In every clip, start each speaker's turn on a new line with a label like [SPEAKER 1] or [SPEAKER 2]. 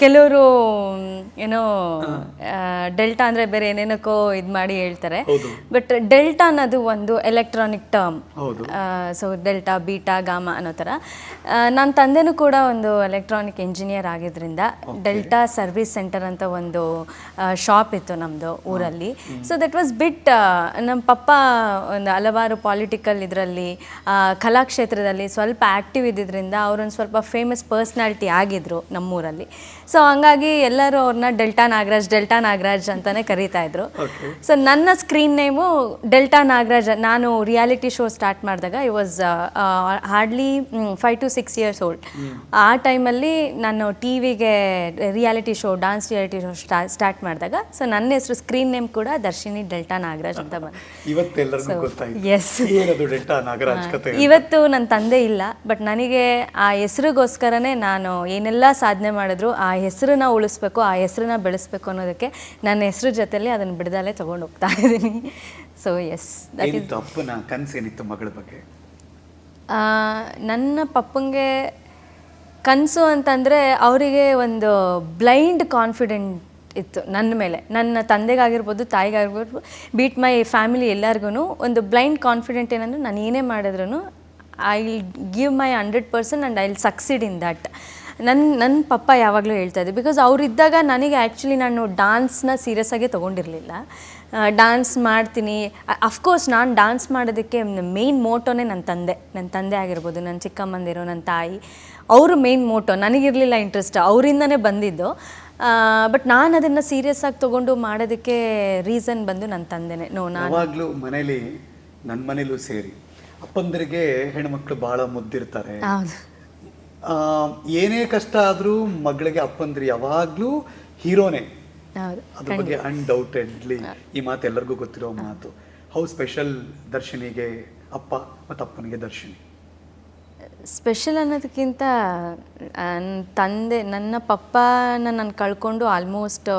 [SPEAKER 1] ಕೆಲವರು ಏನೋ ಡೆಲ್ಟಾ ಅಂದ್ರೆ ಬೇರೆ ಏನೇನಕ್ಕೋ ಇದು ಮಾಡಿ ಹೇಳ್ತಾರೆ. ಬಟ್ ಡೆಲ್ಟಾ ಅನ್ನೋದು ಒಂದು electronic term so delta beta gamma ಅನ್ನೋ ಥರ. ನನ್ನ ತಂದೆನೂ ಕೂಡ ಒಂದು ಎಲೆಕ್ಟ್ರಾನಿಕ್ ಇಂಜಿನಿಯರ್ ಆಗಿದ್ದರಿಂದ ಡೆಲ್ಟಾ ಸರ್ವಿಸ್ ಸೆಂಟರ್ ಅಂತ ಒಂದು ಶಾಪ್ ಇತ್ತು ನಮ್ಮದು ಊರಲ್ಲಿ. ಸೊ ದಟ್ ವಾಸ್ ಬಿಟ್ ನಮ್ಮ ಪಪ್ಪ ಒಂದು ಹಲವಾರು ಪಾಲಿಟಿಕಲ್ ಇದರಲ್ಲಿ ಕಲಾಕ್ಷೇತ್ರದಲ್ಲಿ ಸ್ವಲ್ಪ ಆ್ಯಕ್ಟಿವ್ ಇದ್ದಿದ್ದರಿಂದ ಅವರೊಂದು ಸ್ವಲ್ಪ ಫೇಮಸ್ ಪರ್ಸ್ನಾಲಿಟಿ ಆಗಿದ್ರು ನಮ್ಮೂರಲ್ಲಿ. ಸೊ ಹಂಗಾಗಿ ಎಲ್ಲರೂ ಅವ್ರನ್ನ ಡೆಲ್ಟಾ ನಾಗರಾಜ್ ಡೆಲ್ಟಾ ನಾಗರಾಜ್ ಅಂತಾನೆ ಕರೀತಾ ಇದ್ರು. ಸೊ ನನ್ನ ಸ್ಕ್ರೀನ್ ನೇಮು ಡೆಲ್ಟಾ ನಾಗರಾಜ್. ನಾನು ರಿಯಾಲಿಟಿ ಶೋ ಸ್ಟಾರ್ಟ್ ಮಾಡಿದಾಗ I was hardly five to six years old ಆ ಟೈಮಲ್ಲಿ ನಾನು T ವಿಗೆ reality show dance reality show start ಮಾಡಿದಾಗ ಸೊ ನನ್ನ ಹೆಸರು ಸ್ಕ್ರೀನ್ ನೇಮ್ ಕೂಡ ದರ್ಶಿನಿ ಡೆಲ್ಟಾ ನಾಗರಾಜ್ ಅಂತ ಬಂತು. ಇವತ್ತು ನನ್ನ ತಂದೆ ಇಲ್ಲ ಬಟ್ ನನಗೆ ಆ ಹೆಸರಿಗೋಸ್ಕರನೇ ನಾನು ಏನೆಲ್ಲ ಸಾಧನೆ ಮಾಡಿದ್ರು ಆ ಹೆಸರನ್ನ ಉಳಿಸ್ಬೇಕು ಆ ಹೆಸರನ್ನ ಬೆಳೆಸ್ಬೇಕು ಅನ್ನೋದಕ್ಕೆ ನನ್ನ ಹೆಸರು ಜೊತೆಲಿ ಅದನ್ನು ಬಿಡದಲ್ಲೇ ತೊಗೊಂಡು ಹೋಗ್ತಾ ಇದ್ದೀನಿ. ಸೊ ಎಸ್
[SPEAKER 2] ಅಪ್ಪನ ಕನಸೇನಿತ್ತು ಮಗಳ ಬಗ್ಗೆ?
[SPEAKER 1] ನನ್ನ ಪಪ್ಪಂಗೆ ಕನಸು ಅಂತಂದರೆ ಅವರಿಗೆ ಒಂದು ಬ್ಲೈಂಡ್ ಕಾನ್ಫಿಡೆಂಟ್ ಇತ್ತು ನನ್ನ ಮೇಲೆ. ನನ್ನ ತಂದೆಗಾಗಿರ್ಬೋದು ತಾಯಿಗಾಗಿರ್ಬೋದು ಬೀಟ್ ಮೈ ಫ್ಯಾಮಿಲಿ ಎಲ್ಲರಿಗೂ ಒಂದು ಬ್ಲೈಂಡ್ ಕಾನ್ಫಿಡೆಂಟ್ ಏನಂದ್ರೆ ನಾನು ಏನೇ ಮಾಡಿದ್ರೂ I will give my hundred percent and I will succeed in that. ನನ್ನ ನನ್ನ ಪಪ್ಪ ಯಾವಾಗಲೂ ಹೇಳ್ತಾ ಇದ್ದೆ ಬಿಕಾಸ್ ಅವರಿದ್ದಾಗ ನನಗೆ ಆ್ಯಕ್ಚುಲಿ ನಾನು ಡಾನ್ಸ್ನ ಸೀರಿಯಸ್ ಆಗಿ ತೊಗೊಂಡಿರಲಿಲ್ಲ. ಡಾನ್ಸ್ ಮಾಡ್ತೀನಿ. ಅಫ್ಕೋರ್ಸ್ ನಾನು ಡಾನ್ಸ್ ಮಾಡೋದಕ್ಕೆ ಮೇಯ್ನ್ ಮೋಟೋನೇ ನನ್ನ ತಂದೆ. ನನ್ನ ತಂದೆ ಆಗಿರ್ಬೋದು ನನ್ನ ಚಿಕ್ಕಮ್ಮಂದಿರು ನನ್ನ ತಾಯಿ ಅವರು ಮೇಯ್ನ್ ಮೋಟೋ ನನಗಿರಲಿಲ್ಲ ಇಂಟ್ರೆಸ್ಟ್ ಅವರಿಂದನೇ ಬಂದಿದ್ದು. ಬಟ್ ನಾನು ಅದನ್ನು ಸೀರಿಯಸ್ ಆಗಿ ತೊಗೊಂಡು ಮಾಡೋದಕ್ಕೆ ರೀಸನ್ ಬಂದು ನನ್ನ ತಂದೆನೇ. ನೋ ನಾನು
[SPEAKER 2] ಮನೇಲಿ ನನ್ನ ಮನೇಲೂ ಸೇರಿ ಅಪ್ಪಂದರಿಗೆ ಹೆಣ್ಮಕ್ಳು ಭಾಳ ಮುದ್ದಿರ್ತಾರೆ. ಏನೇ ಕಷ್ಟ ಆದರೂ ಮಗಳಿಗೆ ಅಪ್ಪಂದ್ರಿ ಯಾವಾಗಲೂ ಹೀರೋನೇ. ಅದ್ರ ಬಗ್ಗೆ ಅನ್ಡೌಟೆಡ್ಲಿ ಈ ಮಾತು ಎಲ್ಲರಿಗೂ ಗೊತ್ತಿರೋ ಮಾತು. ಹೌ ಸ್ಪೆಷಲ್ ದರ್ಶನಿಗೆ ಅಪ್ಪ ಮತ್ತು ಅಪ್ಪನಿಗೆ ದರ್ಶಿನಿ?
[SPEAKER 1] ಸ್ಪೆಷಲ್ ಅನ್ನೋದಕ್ಕಿಂತ ನನ್ನ ತಂದೆ ನನ್ನ ಪಪ್ಪನ ನಾನು ಕಳ್ಕೊಂಡು almost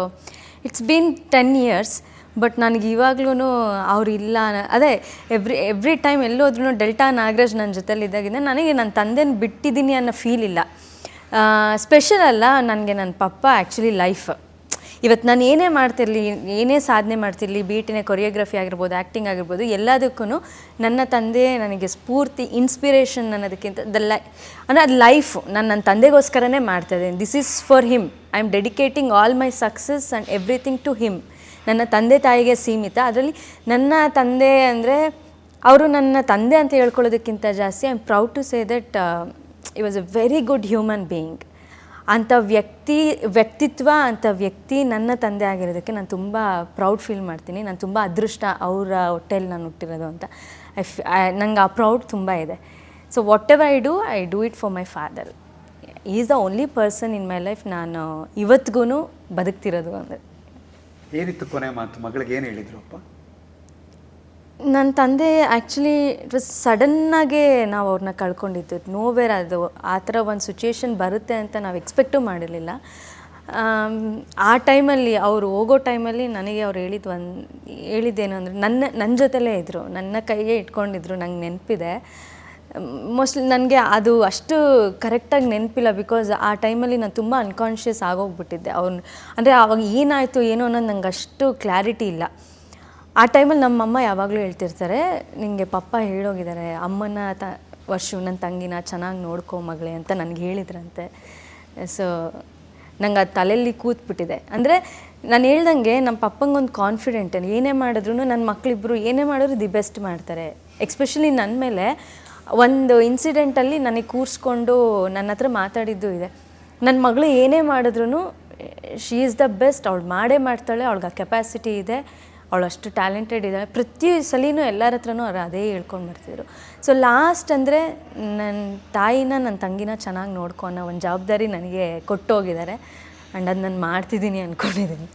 [SPEAKER 1] it's been ten years but ನನಗೆ ಇವಾಗ್ಲೂ ಅವ್ರು ಇಲ್ಲ ಅದೇ ಎವ್ರಿ ಎವ್ರಿ ಟೈಮ್ ಎಲ್ಲೋದ್ರೂ ಡೆಲ್ಟಾ ನಾಗರಾಜ್ ನನ್ನ ಜೊತೆಲಿದ್ದಾಗಿಂದ ನನಗೆ ನನ್ನ ತಂದೆನ ಬಿಟ್ಟಿದ್ದೀನಿ ಅನ್ನೋ ಫೀಲ್ ಇಲ್ಲ. ಸ್ಪೆಷಲ್ ಅಲ್ಲ ನನಗೆ ನನ್ನ ಪಪ್ಪ ಆ್ಯಕ್ಚುಲಿ ಲೈಫ್. ಇವತ್ತು ನಾನು ಏನೇ ಮಾಡ್ತಿರಲಿ, ಏನೇ ಸಾಧನೆ ಮಾಡ್ತಿರಲಿ ಬೀಟಿನ ಕೊರಿಯೋಗ್ರಫಿ ಆಗಿರ್ಬೋದು ಆ್ಯಕ್ಟಿಂಗ್ ಆಗಿರ್ಬೋದು ಎಲ್ಲದಕ್ಕೂ ನನ್ನ ತಂದೆ ನನಗೆ ಸ್ಫೂರ್ತಿ, ಇನ್ಸ್ಪಿರೇಷನ್ ಅನ್ನೋದಕ್ಕಿಂತ ದ ಲೈ, ಅಂದರೆ ಅದು ಲೈಫ್ ನಾನು ನನ್ನ ತಂದೆಗೋಸ್ಕರನೇ ಮಾಡ್ತಾ ಇದ್ದೀನಿ. This is for him. I am dedicating all my success and everything to him. ನನ್ನ ತಂದೆ ತಾಯಿಗೆ ಸೀಮಿತ. ಅದರಲ್ಲಿ ನನ್ನ ತಂದೆ ಅಂದರೆ ಅವರು ನನ್ನ ತಂದೆ ಅಂತ ಹೇಳ್ಕೊಳ್ಳೋದಕ್ಕಿಂತ ಜಾಸ್ತಿ I am proud to say that he was a very good human being ಅಂಥ ವ್ಯಕ್ತಿ, ವ್ಯಕ್ತಿತ್ವ, ಅಂಥ ವ್ಯಕ್ತಿ ನನ್ನ ತಂದೆ ಆಗಿರೋದಕ್ಕೆ ನಾನು ತುಂಬ ಪ್ರೌಡ್ ಫೀಲ್ ಮಾಡ್ತೀನಿ. ನಾನು ತುಂಬ ಅದೃಷ್ಟ ಅವರ ಹೊಟ್ಟೆಯಲ್ಲಿ ನಾನು ಹುಟ್ಟಿರೋದು ಅಂತ. ಐ ಫ್ ನಂಗೆ ಆ ಪ್ರೌಡ್ ತುಂಬ ಇದೆ. So whatever I do I do it for my father is the only person in my life ನಾನು ಇವತ್ತಿಗೂ ಬದುಕ್ತಿರೋದು ಅಂದರೆ.
[SPEAKER 2] ಏನಿತ್ತು ಕೊನೆ ಮಾತು? ಮಗಳಿಗೆ ಏನು ಹೇಳಿದ್ರು ಅಪ್ಪ?
[SPEAKER 1] ನನ್ನ ತಂದೆ ಆ್ಯಕ್ಚುಲಿ ಇಟ್ ವಾಸ್ ಸಡನ್ನಾಗೆ ನಾವು ಅವ್ರನ್ನ ಕಳ್ಕೊಂಡಿದ್ದು. ನೋವೇರ್ ಅದು, ಆ ಥರ ಒಂದು ಸಿಚುಯೇಷನ್ ಬರುತ್ತೆ ಅಂತ ನಾವು ಎಕ್ಸ್ಪೆಕ್ಟೂ ಮಾಡಿರಲಿಲ್ಲ. ಆ ಟೈಮಲ್ಲಿ ಅವರು ಹೋಗೋ ಟೈಮಲ್ಲಿ ನನಗೆ ಅವ್ರು ಹೇಳಿದ್ದು ಒಂದು, ಹೇಳಿದ್ದೇನು ಅಂದರೆ ನನ್ನ ನನ್ನ ಜೊತೆಲೇ ಇದ್ದರು ನನ್ನ ಕೈಗೆ ಇಟ್ಕೊಂಡಿದ್ರು, ನಂಗೆ ನೆನಪಿದೆ. ಮೋಸ್ಟ್ಲಿ ನನಗೆ ಅದು ಅಷ್ಟು ಕರೆಕ್ಟಾಗಿ ನೆನಪಿಲ್ಲ ಬಿಕಾಸ್ ಆ ಟೈಮಲ್ಲಿ ನಾನು ತುಂಬ ಅನ್ಕಾನ್ಷಿಯಸ್ ಆಗೋಗ್ಬಿಟ್ಟಿದ್ದೆ. ಅವ್ನು, ಅಂದರೆ ಅವಾಗ ಏನಾಯಿತು ಏನೋ ಅನ್ನೋದು ನಂಗೆ ಅಷ್ಟು ಕ್ಲಾರಿಟಿ ಇಲ್ಲ. ಆ ಟೈಮಲ್ಲಿ ನಮ್ಮಮ್ಮ ಯಾವಾಗಲೂ ಹೇಳ್ತಿರ್ತಾರೆ ನಿಮಗೆ ಪಪ್ಪ ಹೇಳೋಗಿದ್ದಾರೆ ಅಮ್ಮನ ತ, ವರ್ಷ ನನ್ನ ತಂಗಿನ ಚೆನ್ನಾಗಿ ನೋಡ್ಕೋ ಮಗಳೇ ಅಂತ ನನಗೆ ಹೇಳಿದ್ರಂತೆ. ಸೊ ನಂಗೆ ಅದು ತಲೆಯಲ್ಲಿ ಕೂತ್ಬಿಟ್ಟಿದೆ. ಅಂದರೆ ನಾನು ಹೇಳ್ದಂಗೆ ನಮ್ಮ ಪಪ್ಪಂಗೊಂದು ಕಾನ್ಫಿಡೆಂಟ್ ಏನೇ ಮಾಡಿದ್ರು ನನ್ನ ಮಕ್ಕಳಿಬ್ಬರು ಏನೇ ಮಾಡಿದ್ರು ದಿ ಬೆಸ್ಟ್ ಮಾಡ್ತಾರೆ. ಎಕ್ಸ್ಪೆಷಲಿ ನನ್ನ ಮೇಲೆ ಒಂದು ಇನ್ಸಿಡೆಂಟಲ್ಲಿ ನನಗೆ ಕೂರಿಸ್ಕೊಂಡು ನನ್ನ ಹತ್ರ ಮಾತಾಡಿದ್ದು ಇದೆ. ನನ್ನ ಮಗಳು ಏನೇ ಮಾಡಿದ್ರು ಶಿ ಈಸ್ ದ ಬೆಸ್ಟ್ ಅವಳು ಮಾಡೇ ಮಾಡ್ತಾಳೆ ಅವಳಿಗೆ ಆ ಕೆಪಾಸಿಟಿ ಇದೆ ಅವಳು ಅಷ್ಟು ಟ್ಯಾಲೆಂಟೆಡ್ ಇದ್ದಾಳೆ ಪ್ರತಿ ಸಲಿನೂ ಎಲ್ಲರ ಹತ್ರನೂ ಅವ್ರು ಅದೇ ಹೇಳ್ಕೊಂಡು ಬರ್ತಿದ್ರು. ಸೊ ಲಾಸ್ಟ್ ಅಂದರೆ ನನ್ನ ತಾಯಿನ ನನ್ನ ತಂಗಿನ ಚೆನ್ನಾಗಿ ನೋಡ್ಕೊ ಅನ್ನೋ ಒಂದು ಜವಾಬ್ದಾರಿ ನನಗೆ ಕೊಟ್ಟೋಗಿದ್ದಾರೆ. ಆ್ಯಂಡ್ ಅದು ನಾನು ಮಾಡ್ತಿದ್ದೀನಿ ಅಂದ್ಕೊಂಡಿದ್ದೀನಿ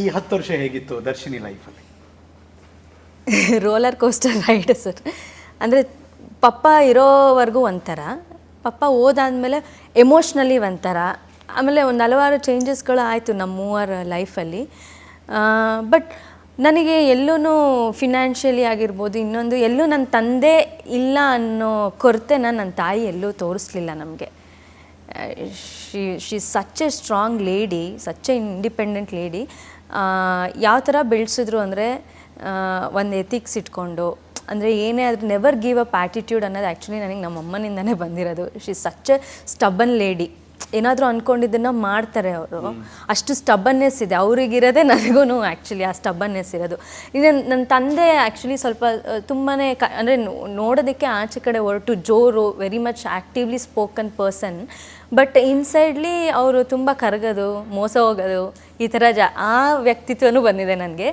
[SPEAKER 2] ಈ ಹತ್ತು ವರ್ಷ ಹೇಗಿತ್ತು ದರ್ಶಿನಿ ಲೈಫಲ್ಲಿ
[SPEAKER 1] ರೋಲರ್ ಕೋಸ್ಟರ್ ರೈಡ್ ಸರ್. ಅಂದರೆ ಪಪ್ಪ ಇರೋವರೆಗೂ ಒಂಥರ, ಪಪ್ಪ ಓದಾದಮೇಲೆ ಎಮೋಷ್ನಲಿ ಒಂಥರ. ಆಮೇಲೆ ಒಂದು ಹಲವಾರು ಚೇಂಜಸ್ಗಳು ಆಯಿತು ನಮ್ಮ ಮೂವರ ಲೈಫಲ್ಲಿ ಬಟ್ ನನಗೆ ಎಲ್ಲೂ ಫಿನಾನ್ಷಿಯಲಿ ಆಗಿರ್ಬೋದು, ಇನ್ನೊಂದು ಎಲ್ಲೂ ನನ್ನ ತಂದೆ ಇಲ್ಲ ಅನ್ನೋ ಕೊರತೆನ ನನ್ನ ತಾಯಿ ಎಲ್ಲೂ ತೋರಿಸ್ಲಿಲ್ಲ ನಮಗೆ. She she such a strong lady such a independent lady ಯಾವ ಥರ ಬೆಳೆಸಿದ್ರು ಅಂದರೆ ಒಂದು ಎಥಿಕ್ಸ್ ಇಟ್ಕೊಂಡು ಅಂದರೆ ಏನೇ ಆದರೂ ನೆವರ್ ಗಿವ್ ಅಪ್ ಆ್ಯಟಿಟ್ಯೂಡ್ ಅನ್ನೋದು ಆ್ಯಕ್ಚುಲಿ ನನಗೆ ನಮ್ಮ ಅಮ್ಮನಿಂದನೇ ಬಂದಿರೋದು. She such a stubborn lady ಏನಾದರೂ ಅಂದ್ಕೊಂಡಿದ್ದನ್ನು ಮಾಡ್ತಾರೆ ಅವರು. ಅಷ್ಟು ಸ್ಟಬ್ಬನ್ನೆಸ್ ಇದೆ. ಅವರಿಗಿರೋದೇ ನನಗೂ ಆ್ಯಕ್ಚುಲಿ ಆ ಸ್ಟಬ್ಬನ್ನೆಸ್ ಇರೋದು. ಇನ್ನು ನನ್ನ ತಂದೆ ಆ್ಯಕ್ಚುಲಿ ಸ್ವಲ್ಪ ತುಂಬಾ ಕ ಅಂದರೆ ನೋಡೋದಕ್ಕೆ ಆಚೆ ಕಡೆ ಹೊರಟು ಜೋರು very much actively spoken person but insidely ಅವರು ತುಂಬ ಕರಗೋದು ಮೋಸ ಹೋಗೋದು ಈ ಥರ ಜ ಆ ವ್ಯಕ್ತಿತ್ವನೂ ಬಂದಿದೆ ನನಗೆ.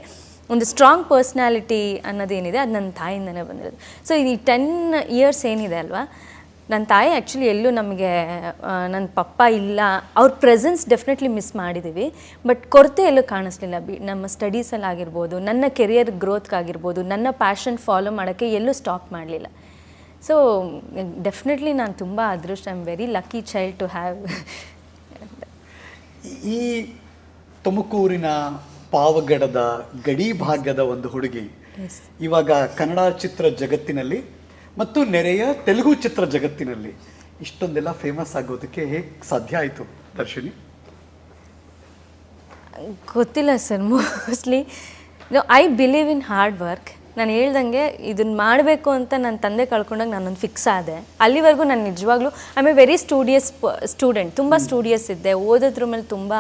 [SPEAKER 1] ಒಂದು ಸ್ಟ್ರಾಂಗ್ ಪರ್ಸ್ನಾಲಿಟಿ ಅನ್ನೋದೇನಿದೆ, ಅದು ನನ್ನ ತಾಯಿಂದನೇ ಬಂದಿರೋದು. ಸೊ ಈ ಟೆನ್ ಇಯರ್ಸ್ ಏನಿದೆ ಅಲ್ವಾ ನನ್ನ ತಾಯಿ ಆ್ಯಕ್ಚುಲಿ ಎಲ್ಲೂ ನಮಗೆ ನನ್ನ ಪಪ್ಪ ಇಲ್ಲ, ಅವ್ರ ಪ್ರೆಸೆನ್ಸ್ ಡೆಫಿನೆಟ್ಲಿ ಮಿಸ್ ಮಾಡಿದ್ದೀವಿ ಬಟ್ ಕೊರತೆ ಎಲ್ಲೂ ಕಾಣಿಸ್ಲಿಲ್ಲ. ಬಿ, ನಮ್ಮ ಸ್ಟಡೀಸಲ್ಲಿ ಆಗಿರ್ಬೋದು, ನನ್ನ ಕೆರಿಯರ್ ಗ್ರೋತ್ಗಾಗಿರ್ಬೋದು ನನ್ನ ಪ್ಯಾಷನ್ ಫಾಲೋ ಮಾಡೋಕ್ಕೆ ಎಲ್ಲೂ ಸ್ಟಾಪ್ ಮಾಡಲಿಲ್ಲ. ಸೊ ಡೆಫಿನೆಟ್ಲಿ ನಾನು ತುಂಬ ಅದೃಷ್ಟ I am very lucky child to have
[SPEAKER 2] ಈ ತುಮಕೂರಿನ ಪಾವಗಡದ ಗಡಿ ಭಾಗದ ಒಂದು ಹುಡುಗಿ. ಇವಾಗ ಕನ್ನಡ ಚಿತ್ರ ಜಗತ್ತಿನಲ್ಲಿ ಮತ್ತು ನೆರೆಯ ತೆಲುಗು ಚಿತ್ರ ಜಗತ್ತಿನಲ್ಲಿ. ಇಷ್ಟೊಂದೆಲ್ಲ ಫೇಮಸ್ ಆಗೋದಕ್ಕೆ ಹೇಗೆ ಸಾಧ್ಯ ಆಯಿತು ದರ್ಶಿನಿ?
[SPEAKER 1] ಗೊತ್ತಿಲ್ಲ sir mostly I believe in hard work ನಾನು ಹೇಳ್ದಂಗೆ ಇದನ್ನು ಮಾಡಬೇಕು ಅಂತ ನನ್ನ ತಂದೆ ಕಳ್ಕೊಂಡಾಗ ನಾನೊಂದು ಫಿಕ್ಸ್ ಆದೆ. ಅಲ್ಲಿವರೆಗೂ ನಾನು ನಿಜವಾಗ್ಲೂ I a very studious student ತುಂಬ ಸ್ಟೂಡಿಯಸ್ ಇದ್ದೆ. ಓದೋದ್ರ ಮೇಲೆ ತುಂಬ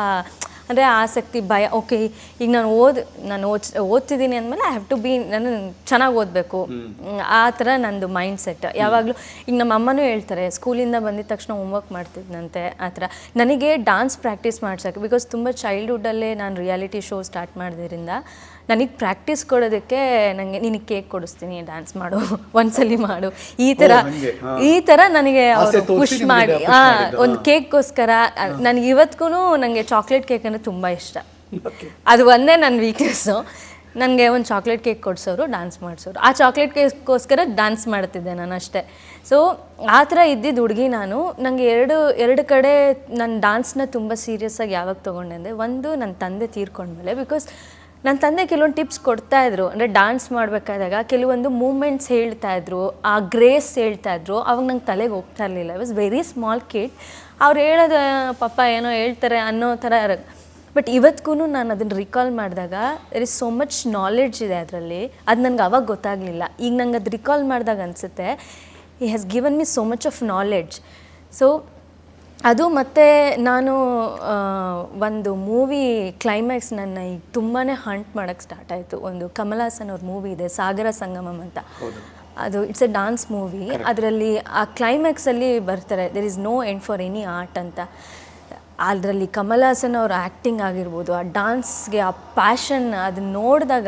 [SPEAKER 1] ಅಂದರೆ ಆಸಕ್ತಿ ಭಯ ಓಕೆ ಈಗ ನಾನು ಓದ್ ನಾನು ಓದ್ ಓದ್ತಿದ್ದೀನಿ ಅಂದಮೇಲೆ ಐ ಹ್ಯಾವ್ ಟು ಬಿ ನಾನು ಚೆನ್ನಾಗಿ ಓದಬೇಕು. ಆ ಥರ ನಂದು ಮೈಂಡ್ ಸೆಟ್ ಯಾವಾಗಲೂ ಈಗ ನಮ್ಮ ಅಮ್ಮನೂ ಹೇಳ್ತಾರೆ ಸ್ಕೂಲಿಂದ ಬಂದಿದ ತಕ್ಷಣ ಹೋಮ್ವರ್ಕ್ ಮಾಡ್ತಿದ್ದಂತೆ ಆ ಥರ. ನನಗೆ ಡಾನ್ಸ್ ಪ್ರಾಕ್ಟೀಸ್ ಮಾಡ್ಸೋಕೆ ಬಿಕಾಸ್ ತುಂಬ ಚೈಲ್ಡ್ಹುಡ್ಡಲ್ಲೇ ನಾನು ರಿಯಾಲಿಟಿ ಶೋ ಸ್ಟಾರ್ಟ್ ಮಾಡಿದ್ರಿಂದ ನನಗೆ ಪ್ರಾಕ್ಟೀಸ್ ಕೊಡೋದಕ್ಕೆ ನನಗೆ ನಿನಗೆ ಕೇಕ್ ಕೊಡಿಸ್ತೀನಿ ಡ್ಯಾನ್ಸ್ ಮಾಡು ಒಂದ್ಸಲಿ ಮಾಡು. ಈ ಥರ ಈ ಥರ ನನಗೆ
[SPEAKER 2] ಪುಶ್
[SPEAKER 1] ಅವರು ಪುಷ್ ಮಾಡಿ. ಹಾಂ. ಒಂದು. ಕೇಕ್ಗೋಸ್ಕರ ನನಗೆ ಇವತ್ತಿಗೂ ನನಗೆ ಚಾಕ್ಲೇಟ್ ಕೇಕ್ ಅಂದರೆ ತುಂಬ ಇಷ್ಟ. ಅದು ಒಂದೇ ನನ್ನ ವೀಕ್ನೆಸ್ಸು ನನಗೆ ಒಂದು ಚಾಕ್ಲೇಟ್ ಕೇಕ್ ಕೊಡಿಸೋರು ಡ್ಯಾನ್ಸ್ ಮಾಡಿಸೋರು. ಆ ಚಾಕ್ಲೇಟ್ ಕೇಕ್ಗೋಸ್ಕರ ಡ್ಯಾನ್ಸ್ ಮಾಡ್ತಿದ್ದೆ ನಾನು ಅಷ್ಟೇ. ಸೊ ಆ ಥರ ಇದ್ದಿದ್ದ ಹುಡುಗಿ ನಾನು. ನನಗೆ ಎರಡು ಎರಡು ಕಡೆ ನನ್ನ ಡ್ಯಾನ್ಸ್ನ ತುಂಬ ಸೀರಿಯಸ್ಸಾಗಿ ಯಾವಾಗ ತೊಗೊಂಡೆ ಅಂದರೆ ಒಂದು ನನ್ನ ತಂದೆ ತೀರ್ಕೊಂಡ್ಮೇಲೆ ಬಿಕಾಸ್ ನನ್ನ ತಂದೆ ಕೆಲವೊಂದು ಟಿಪ್ಸ್ ಕೊಡ್ತಾ ಇದ್ರು. ಅಂದರೆ ಡ್ಯಾನ್ಸ್ ಮಾಡಬೇಕಾದಾಗ ಕೆಲವೊಂದು ಮೂಮೆಂಟ್ಸ್ ಹೇಳ್ತಾ ಇದ್ರು, ಆ ಗ್ರೇಸ್ ಹೇಳ್ತಾ ಇದ್ರು. ಅವಾಗ ನಂಗೆ ತಲೆಗೆ ಹೋಗ್ತಾ ಇರಲಿಲ್ಲ. I was very small kid ಅವ್ರು ಹೇಳೋದು ಪಾಪ ಏನೋ ಹೇಳ್ತಾರೆ ಅನ್ನೋ ಥರ ಬಟ್ ಇವತ್ತಿಗೂ ನಾನು ಅದನ್ನು ರಿಕಾಲ್ ಮಾಡಿದಾಗ there is so much knowledge ಇದೆ ಅದರಲ್ಲಿ. ಅದು ನನಗೆ ಅವಾಗ ಗೊತ್ತಾಗಲಿಲ್ಲ. ಈಗ ನಂಗೆ ಅದು ರಿಕಾಲ್ ಮಾಡಿದಾಗ ಅನಿಸುತ್ತೆ he has given me so much of knowledge so ಅದು ಮತ್ತೆ ನಾನು ಒಂದು ಮೂವಿ ಕ್ಲೈಮ್ಯಾಕ್ಸ್ ನನ್ನ ಈಗ ತುಂಬಾ ಹಂಟ್ ಮಾಡೋಕ್ಕೆ ಸ್ಟಾರ್ಟ್ ಆಯಿತು. ಒಂದು ಕಮಲ್ ಹಾಸನ್ ಅವ್ರ ಮೂವಿ ಇದೆ ಸಾಗರ ಸಂಗಮಂ ಅಂತ. ಅದು ಇಟ್ಸ್ ಎ ಡಾನ್ಸ್ ಮೂವಿ ಅದರಲ್ಲಿ ಆ ಕ್ಲೈಮ್ಯಾಕ್ಸಲ್ಲಿ ಬರ್ತಾರೆ there is no end for any art ಅಂತ. ಅದರಲ್ಲಿ ಕಮಲ್ ಹಾಸನ್ ಅವ್ರ ಆ್ಯಕ್ಟಿಂಗ್ ಆಗಿರ್ಬೋದು ಆ ಡಾನ್ಸ್ಗೆ ಆ ಪ್ಯಾಷನ್ ಅದನ್ನ ನೋಡಿದಾಗ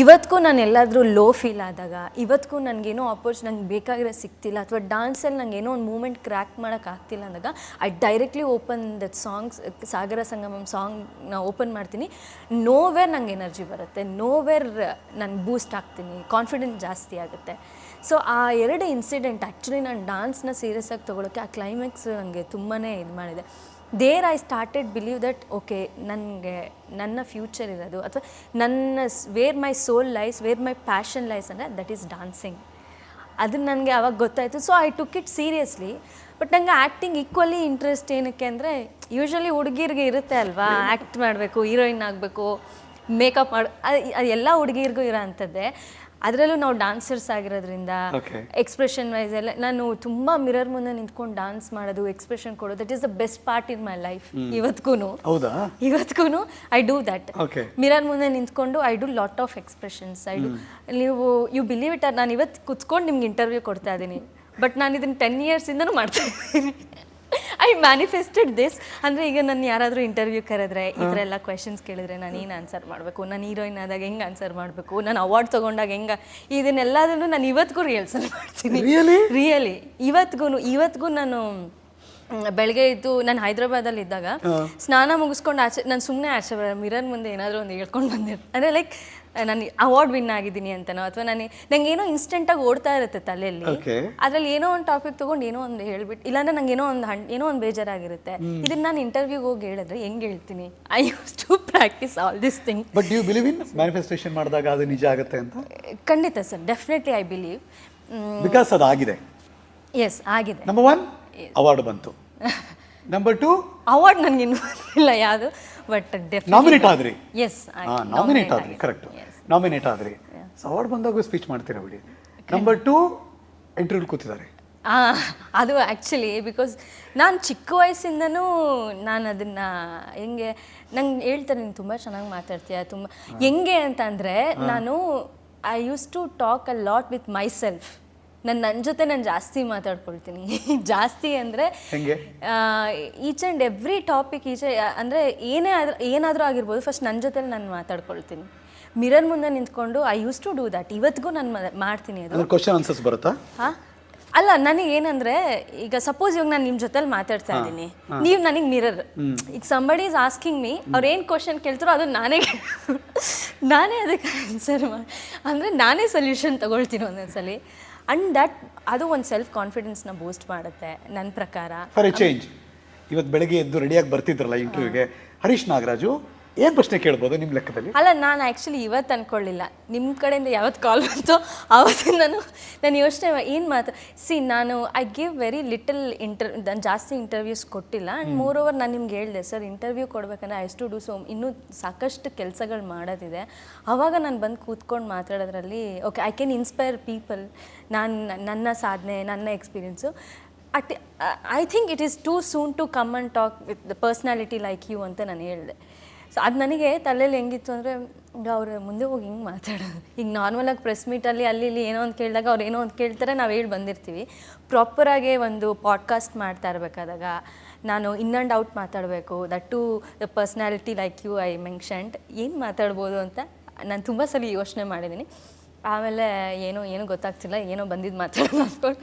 [SPEAKER 1] ಇವತ್ತಿಗೂ ನಾನು ಎಲ್ಲಾದರೂ ಲೋ ಫೀಲ್ ಆದಾಗ ಇವತ್ತಿಗೂ ನನಗೇನೋ ಅಪೋರ್ಚ್ ನಂಗೆ ಬೇಕಾಗಿರೋ ಸಿಗ್ತಿಲ್ಲ ಅಥವಾ ಡಾನ್ಸಲ್ಲಿ ನಂಗೆ ಏನೋ ಒಂದು ಮೂಮೆಂಟ್ ಕ್ರ್ಯಾಕ್ ಮಾಡೋಕ್ಕಾಗ್ತಿಲ್ಲ ಅಂದಾಗ I directly open that songs Sagara Sangamam ಸಾಂಗ್ನ open ಮಾಡ್ತೀನಿ. ನೋವೇರ್ ನಂಗೆ ಎನರ್ಜಿ ಬರುತ್ತೆ ನೋವೇರ್ ನಾನು ಬೂಸ್ಟ್ ಆಗ್ತೀನಿ ಕಾನ್ಫಿಡೆನ್ಸ್ ಜಾಸ್ತಿ ಆಗುತ್ತೆ. ಸೊ ಆ ಎರಡು ಇನ್ಸಿಡೆಂಟ್ ಆ್ಯಕ್ಚುಲಿ ನಾನು ಡಾನ್ಸ್ನ ಸೀರಿಯಸ್ ಆಗಿ ತೊಗೊಳಕ್ಕೆ, ಆ ಕ್ಲೈಮ್ಯಾಕ್ಸ್ ನನಗೆ ತುಂಬಾ ಇದು ಮಾಡಿದೆ. There I started believe that okay ನನಗೆ, ನನ್ನ ಫ್ಯೂಚರ್ ಇರೋದು ಅಥವಾ ನನ್ನ where my soul lies where my passion lies ಅಂದರೆ ದಟ್ ಈಸ್ ಡಾನ್ಸಿಂಗ್ ಅದು ನನಗೆ ಅವಾಗ ಗೊತ್ತಾಯಿತು. So I took it seriously but ನನಗೆ ಆ್ಯಕ್ಟಿಂಗ್ ಈಕ್ವಲಿ ಇಂಟ್ರೆಸ್ಟ್ ಏನಕ್ಕೆ ಅಂದರೆ ಯೂಶ್ವಲಿ ಹುಡುಗಿರಿಗೆ ಇರುತ್ತೆ ಅಲ್ವಾ? ಆ್ಯಕ್ಟ್ ಮಾಡಬೇಕು ಹೀರೋಯಿನ್ ಆಗಬೇಕು ಮೇಕಪ್ ಮಾಡಿ ಅದು ಎಲ್ಲ ಹುಡುಗಿರಿಗೂ ಇರೋ ಅಂಥದ್ದೇ ಅದರಲ್ಲೂ ನಾವು ಡಾನ್ಸರ್ಸ್ ಆಗಿರೋದ್ರಿಂದ ಎಕ್ಸ್ಪ್ರೆಷನ್ ವೈಸ್ ಎಲ್ಲ ನಾನು ತುಂಬ ಮಿರರ್ ಮುಂದೆ ನಿಂತ್ಕೊಂಡು ಡಾನ್ಸ್ ಮಾಡೋದು ಎಕ್ಸ್ಪ್ರೆಷನ್ ಕೊಡೋದು that is the best part in my life ಇವತ್ತಿಗೂ ಇವತ್ತಿಗೂ ಐ ಡೂ ದಟ್ ಮಿರರ್ ಮುಂದೆ ನಿಂತ್ಕೊಂಡು I do lot of expressions I do ನೀವು ಯು ಬಿಲೀವ್ ಇಟ್ ನಾನು ಇವತ್ತು ಕುತ್ಕೊಂಡು ನಿಮ್ಗೆ ಇಂಟರ್ವ್ಯೂ ಕೊಡ್ತಾ ಇದ್ದೀನಿ. ಬಟ್ ನಾನು ಇದನ್ನು ಟೆನ್ ಇಯರ್ಸಿಂದನೂ ಮಾಡ್ತಾ ಇದ್ದೀನಿ. ಐ ಮ್ಯಾನಿಫೆಸ್ಟೆಡ್ ದಿಸ್ ಅಂದರೆ ಈಗ ನಾನು ಯಾರಾದರೂ ಇಂಟರ್ವ್ಯೂ ಕರೆದ್ರೆ ಈ ಥರ ಎಲ್ಲ ಕ್ವೆಶನ್ಸ್ ಕೇಳಿದ್ರೆ ನಾನು ಏನು ಆನ್ಸರ್ ಮಾಡಬೇಕು? ನಾನು ಹೀರೋಯಿನ್ ಆದಾಗ ಹೆಂಗೆ ಆನ್ಸರ್ ಮಾಡಬೇಕು? ನಾನು ಅವಾರ್ಡ್ ತೊಗೊಂಡಾಗ ಹೆಂಗೆ? ಇದನ್ನೆಲ್ಲದನ್ನು ನಾನು ಇವತ್ತಿಗೂ ರಿಹರ್ಸಲ್ ಮಾಡ್ತೀನಿ. ರಿಯಲಿ ಇವತ್ತಿಗೂ ಇವತ್ತಿಗೂ ನಾನು ಬೆಳಗ್ಗೆ ಇದ್ದು ನಾನು ಹೈದ್ರಾಬಾದಲ್ಲಿ ಇದ್ದಾಗ ಸ್ನಾನ ಮುಗಿಸ್ಕೊಂಡು ಆಚೆ ನಾನು ಸುಮ್ಮನೆ ಆಚೆ ಮಿರರ್ ಮುಂದೆ ಏನಾದರೂ ಒಂದು ಹೇಳ್ಕೊಂಡು ಬಂದಿರ್ ಅಂದರೆ ಲೈಕ್ ನಾನು ಅವಾರ್ಡ್ ವಿನ್ ಆಗಿದ್ದೀನಿ ಅಂತನೋ? ಅಥವಾ ನಾನು ನಂಗೆ ಏನೋ ಇನ್ಸ್ಟೆಂಟಾಗಿ ಓಡ್ತಾ ಇರುತ್ತೆ ತಲೆಯಲ್ಲಿ. ಅದ್ರಲ್ಲಿ ಏನೋ ಒಂದು ಟಾಪಿಕ್ ತಗೊಂಡು ಏನೋ ಒಂದು ಹೇಳ್ಬಿಟ್ಟು ಇಲ್ಲಾಂದ್ರೆ ನಂಗೆ ಏನೋ ಒಂದು ಹಣ್ ಏನೋ ಒಂದು ಬೇಜಾರಾಗಿರುತ್ತೆ. ಇದನ್ನ ನಾನು ಇಂಟರ್ವ್ಯೂಗೆ ಹೋಗಿ ಹೇಳಿದ್ರೆ ಹೆಂಗೆ ಹೇಳ್ತೀನಿ? I use to practise all this thing
[SPEAKER 2] but you believe in manifestation ಮಾಡಿದಾಗ ಅದು ನಿಜ ಆಗುತ್ತೆ ಅಂತ?
[SPEAKER 1] ಖಂಡಿತ sir definitely I believe
[SPEAKER 2] because ಅದು ಆಗಿದೆ.
[SPEAKER 1] ಎಸ್ ಆಗಿದೆ.
[SPEAKER 2] ನಂಬರ್ ಒನ್ ಅವಾರ್ಡ್ ಬಂತು. ನಂಬರ್ ಟು
[SPEAKER 1] ಅವಾರ್ಡ್ ನನಗೆ ಇನ್ನೂ ಇಲ್ಲ ಯಾವುದು ಬಟ್
[SPEAKER 2] ನಾಮಿನೇಟ್ ಆದ್ರಿ.
[SPEAKER 1] ಎಸ್
[SPEAKER 2] ನಾಮಿನೇಟ್ ಆದ್ರಿ ಕರೆಕ್ಟ್ ನಾಮಿನೇಟ್ ಆದ್ರಿ. ಅವಾರ್ಡ್ ಬಂದಾಗ ಸ್ಪೀಚ್ ಮಾಡ್ತೀರಾ ಬಿಡಿ. ನಂಬರ್ ಟು ಇಂಟರ್ವ್ಯೂ ಕೂತಿದ್ದಾರೆ.
[SPEAKER 1] ಆ, ಅದು ಆ್ಯಕ್ಚುಲಿ ಬಿಕಾಸ್ ನಾನು ಚಿಕ್ಕ ವಯಸ್ಸಿಂದನೂ ನಾನು ಅದನ್ನು ಹೆಂಗೆ ನಂಗೆ ಹೇಳ್ತಾರೆ ನೀನು ತುಂಬ ಚೆನ್ನಾಗಿ ಮಾತಾಡ್ತೀಯ ತುಂಬ ಹೆಂಗೆ ಅಂತಂದರೆ ನಾನು I use to talk a lot with myself ನಾನು ನನ್ನ ಜೊತೆ ನಾನು ಜಾಸ್ತಿ ಮಾತಾಡ್ಕೊಳ್ತೀನಿ. ಜಾಸ್ತಿ ಅಂದರೆ ಈಚ್ ಆ್ಯಂಡ್ ಎವ್ರಿ ಟಾಪಿಕ್ ಈಚೆ ಅಂದರೆ ಏನೇ ಆದ್ರೂ ಏನಾದರೂ ಆಗಿರ್ಬೋದು ಫಸ್ಟ್ ನನ್ನ ಜೊತೆಲಿ ನಾನು ಮಾತಾಡ್ಕೊಳ್ತೀನಿ. ಮಿರರ್ ಮುಂದೆ ನಿಂತ್ಕೊಂಡು I use to do that ಇವತ್ತಿಗೂ ನಾನು ಮಾಡ್ತೀನಿ ಅದು.
[SPEAKER 2] ಕ್ವಶನ್ ಆನ್ಸರ್ಸ್ ಬರುತ್ತಾ?
[SPEAKER 1] ಹಾ? ಅಲ್ಲ ನನಗೆ ಏನಂದ್ರೆ ಈಗ ಸಪೋಸ್ ಇವಾಗ ನಾನು ನಿಮ್ಮ ಜೊತೆಲಿ ಮಾತಾಡ್ತಾ ಇದ್ದೀನಿ. ನೀವು ನನಗೆ ಮಿರರ್. ಈಗ ಸಂಬಡಿ ಇಸ್ ಆಸ್ಕಿಂಗ್ ಮೀ ಅವ್ರ ಏನ್ ಕ್ವಶನ್ ಕೇಳ್ತಾರೋ ಅದು ನಾನೇ ನಾನೇ ಅದಕ್ಕೆ ಆನ್ಸರ್ ಅಂದ್ರೆ ಅಂದರೆ ನಾನೇ ಸೊಲ್ಯೂಷನ್ ತಗೊಳ್ತೀನಿ ಒಂದೊಂದ್ಸಲಿ. ಅಂಡ್ ದಟ್ ಅದು ಒಂದು ಸೆಲ್ಫ್ ಕಾನ್ಫಿಡೆನ್ಸ್ನ ಬೂಸ್ಟ್ ಮಾಡುತ್ತೆ ನನ್ನ ಪ್ರಕಾರ.
[SPEAKER 2] ಫಾರ್ ಎ ಚೇಂಜ್ ಇವತ್ತು ಬೆಳಗ್ಗೆ ಎದ್ದು ರೆಡಿಯಾಗಿ ಬರ್ತಿದ್ರಲ್ಲ ಇಂಟರ್ವ್ಯೂಗೆ ಹರೀಶ್ ನಾಗರಾಜು ಏನ್ ಪ್ರಶ್ನೆ ಕೇಳ್ಬೋದು ನಿಮ್ಮ ಲೆಕ್ಕದಲ್ಲಿ?
[SPEAKER 1] ಅಲ್ಲ ನಾನು ಆ್ಯಕ್ಚುಲಿ ಇವತ್ತು ಅಂದ್ಕೊಳ್ಳಿಲ್ಲ ನಿಮ್ಮ ಕಡೆಯಿಂದ ಯಾವತ್ತು ಕಾಲ್ ಬಂತು ಆವತ್ತಿಂದ ನಾನು ನಾನು ಯೋಚನೆ ಏನು ಮಾತು ಸಿ ನಾನು I give very little inter ನಾನು ಜಾಸ್ತಿ ಇಂಟರ್ವ್ಯೂಸ್ ಕೊಟ್ಟಿಲ್ಲ. ಆ್ಯಂಡ್ ಮೋರ್ ಓವರ್ ನಾನು ನಿಮ್ಗೆ ಹೇಳಿದೆ ಸರ್ ಇಂಟರ್ವ್ಯೂ ಕೊಡಬೇಕಂದ್ರೆ ಐ ಟು ಡೂ ಸೊ ಇನ್ನೂ ಸಾಕಷ್ಟು ಕೆಲಸಗಳು ಮಾಡೋದಿದೆ. ಆವಾಗ ನಾನು ಬಂದು ಕೂತ್ಕೊಂಡು ಮಾತಾಡೋದ್ರಲ್ಲಿ okay I can inspire people ನಾನು ನನ್ನ ಸಾಧನೆ ನನ್ನ experience at I think it is too soon to come and talk with the personality like you ಅಂತ ನಾನು ಹೇಳಿದೆ. ಸೊ ಅದು ನನಗೆ ತಲೆಯಲ್ಲಿ ಹೆಂಗಿತ್ತು ಅಂದರೆ ಈಗ ಅವ್ರು ಮುಂದೆ ಹೋಗಿ ಹಿಂಗೆ ಮಾತಾಡೋದು. ಈಗ ನಾರ್ಮಲಾಗಿ ಪ್ರೆಸ್ ಮೀಟಲ್ಲಿ ಅಲ್ಲಿ ಇಲ್ಲಿ ಏನೋ ಒಂದು ಕೇಳಿದಾಗ ಅವ್ರು ಏನೋ ಒಂದು ಕೇಳ್ತಾರೆ, ನಾವು ಹೇಳಿ ಬಂದಿರ್ತೀವಿ. ಪ್ರಾಪರಾಗಿ ಒಂದು ಪಾಡ್ಕಾಸ್ಟ್ ಮಾಡ್ತಾ ಇರಬೇಕಾದಾಗ ನಾನು ಇನ್ ಆ್ಯಂಡ್ ಔಟ್ ಮಾತಾಡಬೇಕು. That to the personality like you I mentioned ಏನು ಮಾತಾಡ್ಬೋದು ಅಂತ ನಾನು ತುಂಬ ಸಲ ಯೋಚನೆ ಮಾಡಿದ್ದೀನಿ ಆಮೇಲೆ ಏನೋ, ಏನೂ ಗೊತ್ತಾಗ್ತಿಲ್ಲ, ಏನೋ ಬಂದಿದ್ದು ಮಾತಾಡೋದು ಅಂದ್ಕೊಂಡು.